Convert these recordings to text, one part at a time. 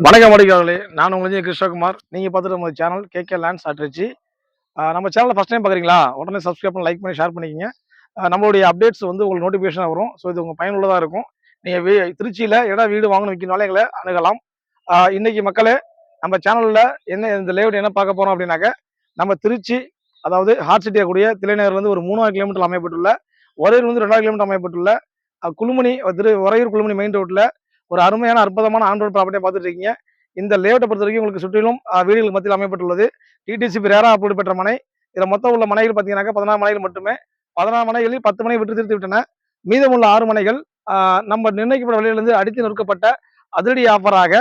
வணக்கம் வணிகர்களே நான் உங்கள் கிருஷ்ணகுமார். நீங்கள் பார்த்துட்டு நம்ம சேனல் கேகே லேண்ட் சாட்ரிச்சு நம்ம சேனலில் ஃபஸ்ட் டைம் பார்க்குறீங்களா? உடனே சப்ஸ்கிரைப் பண்ணி லைக் பண்ணி ஷேர் பண்ணிக்கிங்க. நம்மளுடைய அப்டேட்ஸ் வந்து உங்களுக்கு நோட்டிஃபிகேஷன் வரும். ஸோ இது உங்கள் பயனுள்ளதாக இருக்கும். நீங்கள் வீ திருச்சியில் இடம் வீடு வாங்கணும் விற்கணும்னாலே எங்களை அணுகலாம். இன்றைக்கி மக்களே நம்ம சேனலில் என்ன இந்த லேஅவுட் என்ன பார்க்க போகிறோம் அப்படின்னாக்க நம்ம திருச்சி அதாவது ஹார்ட் சிட்டியாக கூடிய திலைநகர் வந்து ஒரு மூணாயிரம் கிலோமீட்டர் அமையப்பட்டுள்ள உறையூர் வந்து ரெண்டாயிரம் கிலோமீட்டர் அமையப்பட்டுள்ள குழுமணி திரு உறையூர் குழுமணி மெயின் ரோட்டில் ஒரு அருமையான அற்புதமான ஆன் ரோட் ப்ராப்பர்ட்டியை பார்த்துட்டு இருக்கீங்க இந்த லேஅவுட்டை பொறுத்த வரைக்கும் உங்களுக்கு சுற்றிலும் ஆஹ் வீடுகளுக்கு மத்தியில் அமைப்பட்டுள்ளது டிடிசிபி ரேரா அப்ரூவ் பெற்ற மனை. இதில் மொத்தம் உள்ள மனைகள் பார்த்தீங்கன்னாக்கா பதினாறு மனைகள் மட்டுமே. பதினாறு மனைகளில் பத்து மனை விட்டு திருத்தி விட்டன. மீதமுள்ள ஆறு மனைகள் நம்ம நிர்ணயிக்கப்பட்ட விலையிலிருந்து அடித்து நிறுக்கப்பட்ட அதிரடி ஆஃபராக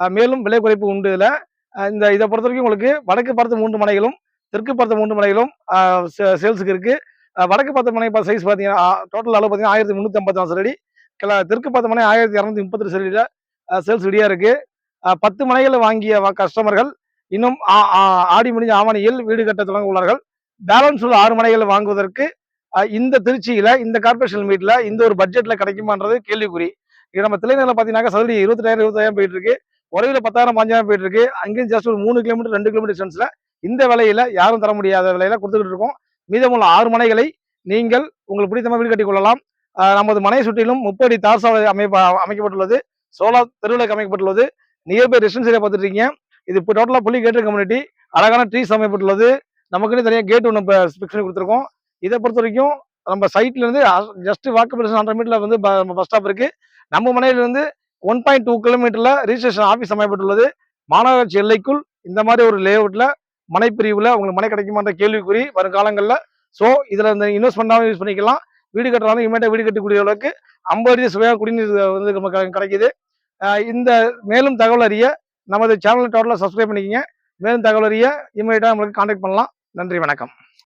மேலும் விலை குறைப்பு உண்டு இதில். இந்த இதை பொறுத்த வரைக்கும் உங்களுக்கு வடக்கு பார்த்த மூன்று மனைகளும் தெற்கு பார்த்த மூன்று மனைகளும் சேல்ஸுக்கு இருக்குது வடக்கு பார்த்த மனை சைஸ் பார்த்தீங்கன்னா டோட்டல் அளவு பார்த்தீங்கன்னா ஆயிரத்தி முந்நூற்றி ஐம்பத்தி நாலு சரடி கிளா தெற்கு பத்து மனை ஆயிரத்தி இரநூத்தி முப்பத்தி சரடியில் சேல்ஸ் ரெடியாக இருக்குது பத்து மனைகளை வாங்கிய கஸ்டமர்கள் இன்னும் ஆ- ஆ- ஆடி முடிஞ்ச ஆவணியில் வீடு கட்ட தொடங்க உள்ளார்கள். பேலன்ஸ் உள்ள ஆறு மனைகளை வாங்குவதற்கு இந்த திருச்சியில் இந்த கார்பரேஷன் மீட்டில் இந்த ஒரு பட்ஜெட்டில் கிடைக்குமான்றது கேள்விக்குறி. இது நம்ம திளைநிலை பார்த்தீங்கன்னா சதுரடி இருபத்தாயிரம் இருபத்தாயிரம் போயிட்டு இருக்கு உறவில் பத்தாயிரம் பஞ்சாயிரம் போயிட்டு இருக்கு அங்கேயும் ஜஸ்ட் ஒரு மூணு கிலோமீட்டர் ரெண்டு கிலோமீட்டர் டிஸ்டன்ஸில் இந்த விலையில யாரும் தர முடியாத விலையில கொடுத்துக்கிட்டு இருக்கோம். மீதமுள்ள ஆறு மனைகளை நீங்கள் உங்களுக்கு பிடித்தமாக வீடு கட்டிக் கொள்ளலாம். நமது மனை சுற்றிலும் முப்படி தார் சாலை அமைப்ப அமைக்கப்பட்டுள்ளது. சோலார் தெருவிளக்கு அமைக்கப்பட்டுள்ளது. நியர்பை ரெசிடென்ஸ் ஏரியா பார்த்துட்டு இது இப்போ டோட்டலாக புள்ளி கேட்டு கம்யூனிட்டி அழகான ட்ரீஸ் அமைப்பட்டுள்ளது நமக்குன்னு தனியாக கேட் ஒன்று இப்போ ஃபிக்ஸ் பண்ணி கொடுத்துருக்கோம். இதை பொறுத்த வரைக்கும் நம்ம சைட்லேருந்து ஜஸ்ட் வாக்கபிள் ஹண்ட்ரட் மீட்டரில் வந்து பஸ் ஸ்டாப் இருக்குது நம்ம மனையிலிருந்து ஒன் பாயிண்ட் டூ கிலோமீட்டரில் ரிஜிஸ்ட்ரேஷன் ஆஃபீஸ் அமைக்கப்பட்டுள்ளது. மாநகராட்சி எல்லைக்குள் இந்த மாதிரி ஒரு லேஅவுட்டில் மனைப்பிரிவில் உங்களுக்கு மனை கிடைக்குமான்ற கேள்விக்குறி வருங்காலங்களில். ஸோ இதில் இந்த இன்வெஸ்ட்மெண்ட்டாகவும் யூஸ் பண்ணிக்கலாம். வீடு கட்டுறாலும் இமீடியட்டாக வீடு கட்டக்கூடிய அளவுக்கு ஐம்பது அடி சுவையாக குடிநீர் வந்து நமக்கு கிடைக்குது. இந்த மேலும் தகவல் அறிய நமது சேனல் டோட்டலாக சப்ஸ்கிரைப் பண்ணிக்கங்க. மேலும் தகவல் அறிய இமேட்டாக நம்மளுக்கு கான்டாக்ட் பண்ணலாம். நன்றி வணக்கம்.